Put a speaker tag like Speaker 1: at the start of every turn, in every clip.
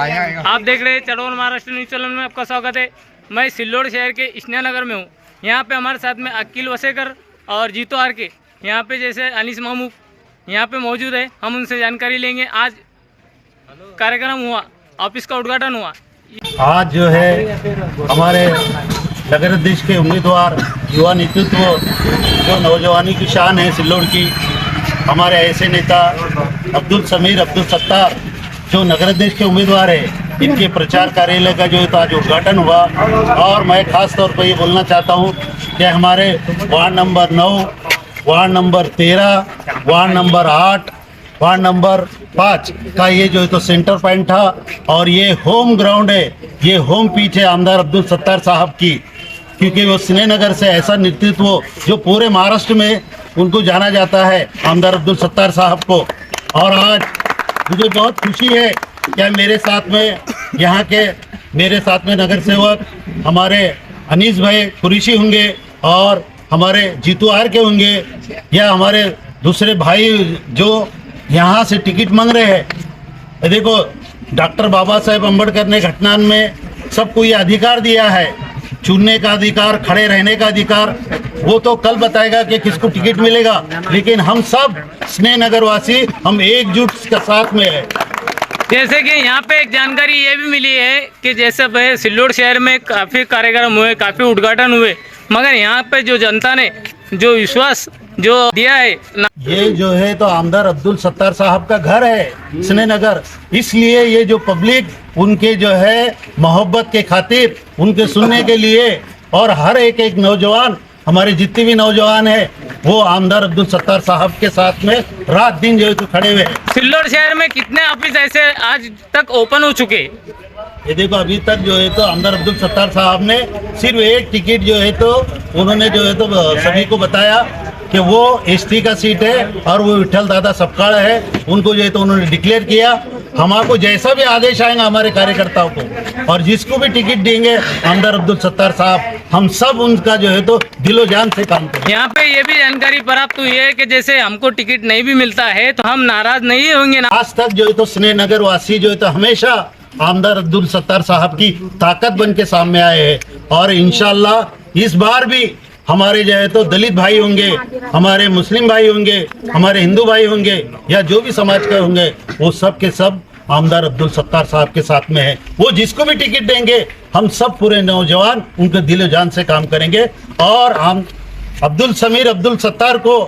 Speaker 1: आप देख रहे हैं चड़ोल महाराष्ट्र न्यूज़ चैनल में आपका स्वागत है। मैं सिल्लोड शहर के स्नेहनगर में हूँ। यहाँ पे हमारे साथ में अकील वसेकर और जीतो आर के। यहाँ पे जैसे अनिस मामूक यहाँ पे मौजूद है। हम उनसे जानकारी लेंगे। आज कार्यक्रम हुआ ऑफ़िस का उद्घाटन हुआ।
Speaker 2: आज जो है हमारे नगर अध्यक्ष के उम्मीदवार युवा नेतृत्व जो नौजवानी की शान है सिल्लोड की हमारे ऐसे नेता अब्दुल समीर अब्दुल सत्तार जो नगर अध्यक्ष के उम्मीदवार है, इनके प्रचार कार्यालय का जो है तो आज उद्घाटन हुआ, और मैं खास तौर पर ये बोलना चाहता हूँ कि हमारे वार्ड नंबर नौ, वार्ड नंबर तेरह, वार्ड नंबर आठ, वार्ड नंबर पाँच का ये जो है तो सेंटर पॉइंट था, और ये होम ग्राउंड है, ये होम पिच है आमदार अब्दुल सत्तार साहब की। क्योंकि वो स्नेहनगर से ऐसा नेतृत्व जो पूरे महाराष्ट्र में उनको जाना जाता है, आमदार अब्दुल सत्तार साहब को। और आज मुझे बहुत खुशी है कि मेरे साथ में, यहाँ के मेरे साथ में नगर सेवक, हमारे अनीस भाई कुरेशी होंगे और हमारे जीतू आर के होंगे, या हमारे दूसरे भाई जो यहाँ से टिकट मांग रहे हैं। देखो, डॉक्टर बाबा साहेब अंबेडकर ने घटना में सबको ये अधिकार दिया है। चुनने का अधिकार, खड़े रहने का अधिकार वो तो कल बताएगा कि किसको टिकट मिलेगा लेकिन हम सब स्नेह नगर वासी हम एकजुट के साथ में है।
Speaker 1: जैसे कि यहाँ पे एक जानकारी ये भी मिली है कि जैसे सिल्लोड शहर में काफ़ी कार्यक्रम हुए काफ़ी उद्घाटन हुए मगर यहाँ पे जो जनता ने जो विश्वास जो दिया है
Speaker 2: ये जो है तो आमदार अब्दुल सत्तार साहब का घर है स्ने नगर। इसलिए ये जो पब्लिक उनके जो है मोहब्बत के खातिर उनके सुनने के लिए और हर एक एक नौजवान हमारे जितने भी नौजवान है वो आमदार अब्दुल सत्तार साहब के साथ में रात दिन जो है तो खड़े हुए हैं।
Speaker 1: सिल्लोड शहर में कितने ऑफ़िस ऐसे आज तक ओपन हो चुके?
Speaker 2: ये देखो अभी तक जो है तो आमदार अब्दुल सत्तार साहब ने सिर्फ़ एक टिकट जो है तो उन्होंने जो है तो सभी को बताया कि वो एसटी का सीट है और वो विठल दादा सपकाड़ है। उनको जो है तो उन्होंने डिक्लेयर किया। हमारे जैसा भी आदेश आएगा हमारे कार्यकर्ताओं को और जिसको भी टिकट देंगे आमदार अब्दुल सत्तार साहब हम सब उनका जो है तो दिलो जान से काम करेंगे
Speaker 1: यहाँ पे ये भी जानकारी प्राप्त हुई है कि जैसे हमको टिकट नहीं भी मिलता है तो हम नाराज़ नहीं होंगे ना।
Speaker 2: आज तक जो है तो स्नेहनगर वासी जो है तो हमेशा आमदार अब्दुल सत्तार साहब की ताकत बन के सामने आए हैं। और इंशाल्लाह इस बार भी हमारे जो है तो दलित भाई होंगे हमारे मुस्लिम भाई होंगे हमारे हिंदू भाई होंगे या जो भी समाज के होंगे वो सब के सब आमदार अब्दुल सत्तार साहब के साथ में है। वो जिसको भी टिकट देंगे, हम सब पूरे नौजवान उनके दिलो जान से काम करेंगे। और हम अब्दुल समीर अब्दुल सत्तार को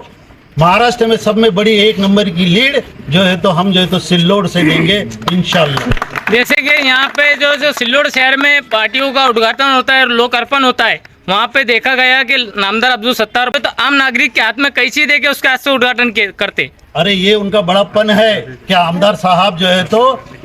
Speaker 2: महाराष्ट्र में सब में बड़ी एक नंबर की लीड जो है तो हम जो है तो सिल्लोड से देंगे, इंशाल्लाह।
Speaker 1: जैसे कि यहाँ पे जो जो सिल्लोड शहर में पार्टियों का उद्घाटन होता है और लोकार्पण होता है वहाँ पे देखा गया कि नामदार अब्दुल सत्तार तो आम नागरिक के हाथ में कैसी दे के उसके हाथ से उद्घाटन करते।
Speaker 2: अरे, ये उनका बड़ापन है कि आमदार साहब जो है तो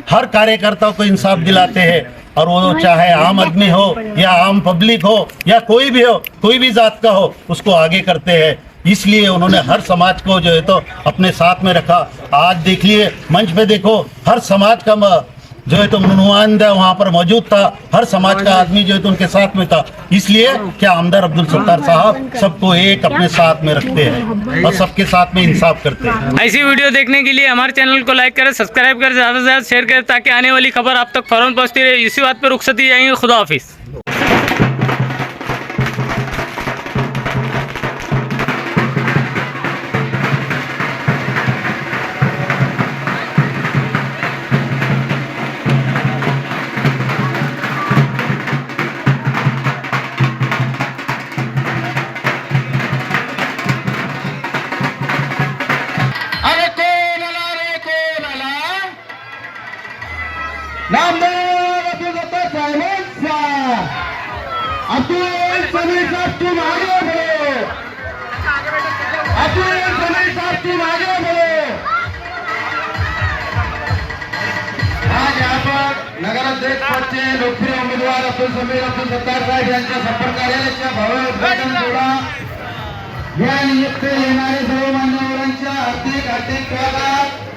Speaker 2: हर कार्यकर्ता को इंसाफ दिलाते हैं और वो चाहे आम आदमी हो या आम पब्लिक हो या कोई भी हो, कोई भी जात का हो, उसको आगे करते हैं। इसलिए उन्होंने हर समाज को जो है तो अपने साथ में रखा। आज देखिए, मंच पे देखो, हर समाज का जो है तो नुमाइंदा वहाँ पर मौजूद था। हर समाज का आदमी जो है तो उनके साथ में था। इसलिए क्या आमदार अब्दुल सत्तार साहब सबको एक अपने साथ में रखते हैं और सबके साथ में इंसाफ करते हैं।
Speaker 1: ऐसी वीडियो देखने के लिए हमारे चैनल को लाइक करें, सब्सक्राइब करें, ज़्यादा से ज़्यादा शेयर करें, ताकि आने वाली खबर आप तक फ़ौरन पहुँचती रहे। इसी बात पर रुखसती जाएँगे। खुदा हाफिज़।
Speaker 3: पदचे लोकप्रिय उमेदवार अब्दुल समीर अब्दुल सत्तार साहेब यांच्या संपर्क कार्यालयाच्या भव्य उद्घाटन सोहळा या निमित्त येणारे सर्व मान्यवरांच्या हार्दिक हार्दिक स्वागत.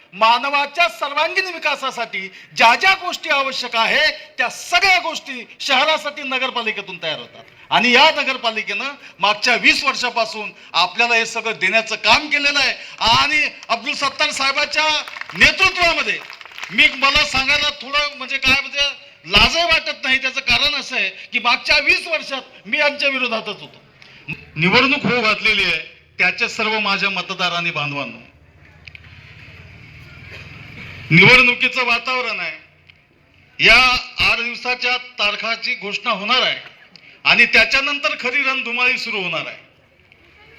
Speaker 4: मानवाच्या सर्वांगीण विकासासाठी ज्या ज्या गोष्टी आवश्यक आहे त्या सगळ्या गोष्टी शहरासाठी नगरपालिकेतून तयार होतात. आणि या नगरपालिकेनं मागच्या वीस वर्षापासून आपल्याला हे सगळं देण्याचं काम केलेलं आहे. आणि अब्दुल सत्तार साहेबाच्या नेतृत्वामध्ये मी मला सांगायला थोडं म्हणजे काय म्हणजे लाजही वाटत नाही. त्याचं कारण असं आहे की मागच्या वीस वर्षात मी यांच्या विरोधातच होतो. निवडणूक होऊ घातलेली आहे. त्याचे सर्व माझ्या मतदारांनी बांधवांना निवडणुकीचं वातावरण आहे. या आठ दिवसाच्या तारखाची घोषणा होणार आहे. आणि त्याच्यानंतर खरी रणधुमाळी सुरू होणार आहे.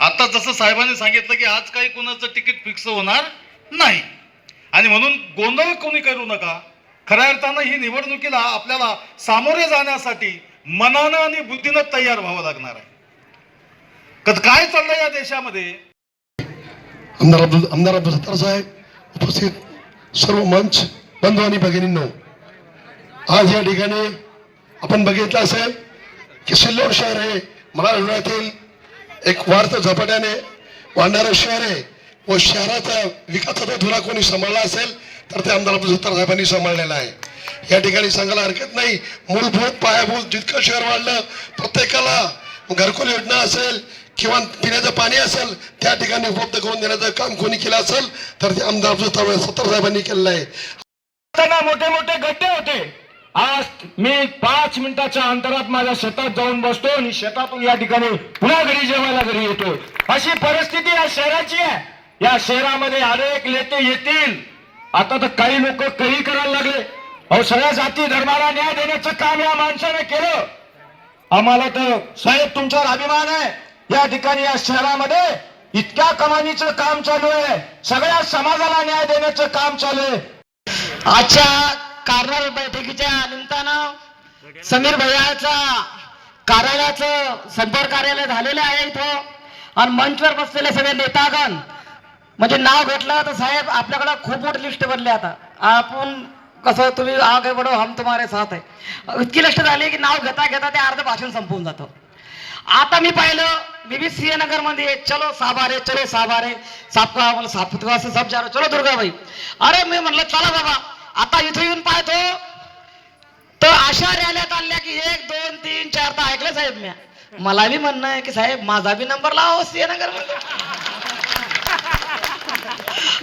Speaker 4: आता जसं साहेबांनी सांगितलं की आज काही कोणाचं तिकीट फिक्स होणार नाही. आणि म्हणून गोंधळ कोणी करू नका. खऱ्या अर्थानं ही निवडणुकीला आपल्याला सामोरे जाण्यासाठी मनानं आणि बुद्धीनं तयार व्हावं लागणार आहे. काय चाललंय या देशामध्ये?
Speaker 5: आमदार अब्दुल आमदार अब्दुल सत्तार साहेब उपस्थित सर्व मंच बंधू आणि भगिनींनो आज या ठिकाणी आपण बघितलं असेल की सिल्लोड शहर हे मराठवाड्यातील एक वाढतं झपाट्याने वाढणारं शहर आहे व शहराचा विकासाचा धुरा कोणी सांभाळला असेल तर ते आमदार अब्दुल सत्तार साहेबांनी सांभाळलेला आहे. या ठिकाणी सांगायला हरकत नाही. मूलभूत पायाभूत जितकं शहर वाढलं प्रत्येकाला घरकुल योजना असेल किंवा पिण्याचं पाणी असेल त्या ठिकाणी उपलब्ध करून देण्याचं काम कोणी केलं असेल तर ते आमदार सत्तर साहेबांनी केलेलं आहे.
Speaker 6: मोठे मोठे गड्डे होते. आज मी पाच मिनिटाच्या अंतरात माझ्या शेतात जाऊन बसतो आणि शेतातून या ठिकाणी पुन्हा घरी जेवायला घरी येतो अशी परिस्थिती या शहराची आहे. या शहरामध्ये अनेक नेते येतील. आता तर काही लोक काही करायला लागले. अहो सगळ्या जाती धर्माला न्याय देण्याचं काम या माणसाने केलं. आम्हाला तर साहेब तुमच्यावर अभिमान आहे. या ठिकाणी या शहरामध्ये इतक्या कमानीचं काम चालू आहे. सगळ्या समाजाला न्याय देण्याचं काम चालू आहे.
Speaker 7: आजच्या कार्नर बैठकीच्या निमित्तानं समीर भैयाचा कार्यालयाचं संपर्क कार्यालय झालेलं आहे इथं. आणि मंचवर बसलेले सगळे नेतागण म्हणजे नाव घेतलं तर साहेब आपल्याकडं खूप मोठी लिस्ट बनली आता. आपण कसं तुम्ही आगे बडो हम तुम्हारे साथ आहे. इतकी लिस्ट झाली की नाव घेता घेता ते अर्ध भाषण संपवून जातं. आता मी पाहिलं बीबी नगरमध्ये चलो साबारे चलो साबारे सापका मला सापका असं सब जा चलो दुर्गाबाई. अरे मी म्हणलं चला बाबा. आता इथे येऊन पाहतो. तर अशा रॅल्यात आणल्या की एक दोन तीन चार. तर ऐकलं साहेब मी. मला बी म्हणणं आहे की साहेब माझा बी नंबर लावा हो सिंहनगरमध्ये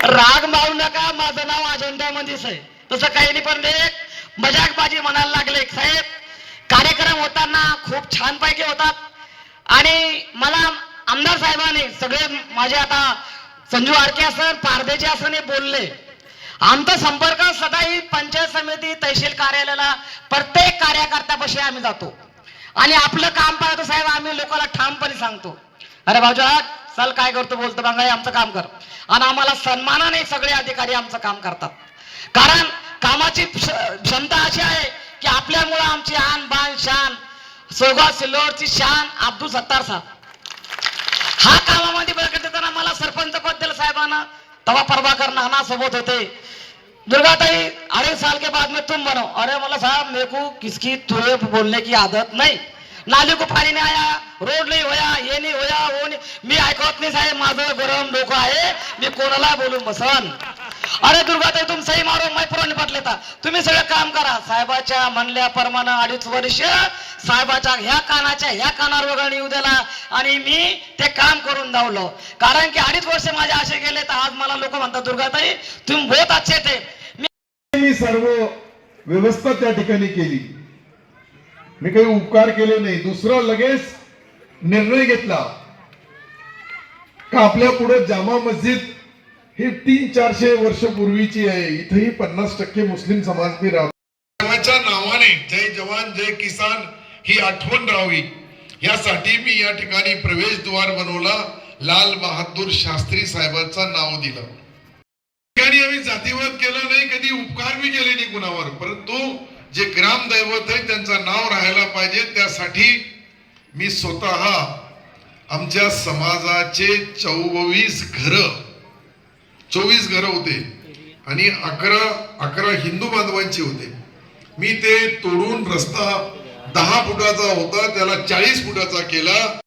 Speaker 7: राग मारू नका माझं नाव अजेंड्यामध्येच आहे तसं काही नाही पण एक मजाकबाजी म्हणायला लागले साहेब. कार्यक्रम होताना खूप छानपैकी होतात. आणि मला आमदार साहेबांनी सगळे माझे आता संजू आरके असन पारदेचे असन हे बोलले. आमचा संपर्क सदाही पंचायत समिती तहसील कार्यालयाला प्रत्येक कार्यकर्त्यापाशी आम्ही जातो. आणि आपलं काम पाहतो साहेब आम्ही लोकांना ठामपणे सांगतो. अरे भाऊजा चल काय करतो बोलतो बंगाई आमचं काम कर. आणि आम्हाला सन्मानाने सगळे अधिकारी आमचं काम करतात. कारण कामाची क्षमता अशी आहे की आपल्यामुळं आमची आन बान शान सोगा सिल्लोडची शान अब्दुल सत्तार साहेब. हा कामामध्ये बरकत देताना मला सरपंच पद दिलं साहेबांना तवा प्रभाकर नाना सोबत होते. दुर्गाताई अरे साल के बाद में तुम बनो. अरे मला साहब मेरे को किसकी तुरे बोलने की आदत नाही. नाली को पाणी नाही आया रोड नाही होया हे नाही होया वो नाही. मी ऐकत नाही साहेब माझं गरम डोकं आहे. मी कोणाला बोलून बसन? अरे दुर्गाताई तुम सही मारो मैं पुरवणी पाटले तुम्ही सगळं काम करा. साहेबाच्या म्हणल्याप्रमाणे अडीच वर्ष साहेबाच्या ह्या कानाच्या ह्या कानावर वगळणी येऊ दिला आणि मी ते काम करून धावलो. कारण की अडीच वर्ष माझे असे गेले तर आज मला लोक म्हणतात दुर्गाताई तुम्ही बहुत अच्छे थे. मी
Speaker 3: मी सर्व व्यवस्था त्या ठिकाणी केली. मी काही उपकार केले नाही. दुसरा लगेच निर्णय घेतला. का आपल्या पुढे जामा मस्जिद हे तीन चारशे वर्ष पूर्वीची आहे. इथेही पन्नास टक्के मुस्लिम समाज बी राहतो.
Speaker 5: नावाने जय जवान जय किसान ही आठवण राहावी. यासाठी मी या ठिकाणी प्रवेशद्वार बनवला. लाल बहादूर शास्त्री साहेबांचं नाव दिलं. ठिकाणी आम्ही जातीवाद केला नाही कधी उपकार बी केले नाही कुणावर. परंतु जे ग्रामदैवत आहे त्यांचं नाव राहायला पाहिजे. त्यासाठी मी स्वतः आमच्या समाजाचे चौवीस घरं चोवीस घरं होते. आणि अकरा अकरा हिंदू बांधवांचे होते. मी ते तोडून रस्ता दहा फुटाचा होता त्याला चाळीस फुटाचा केला.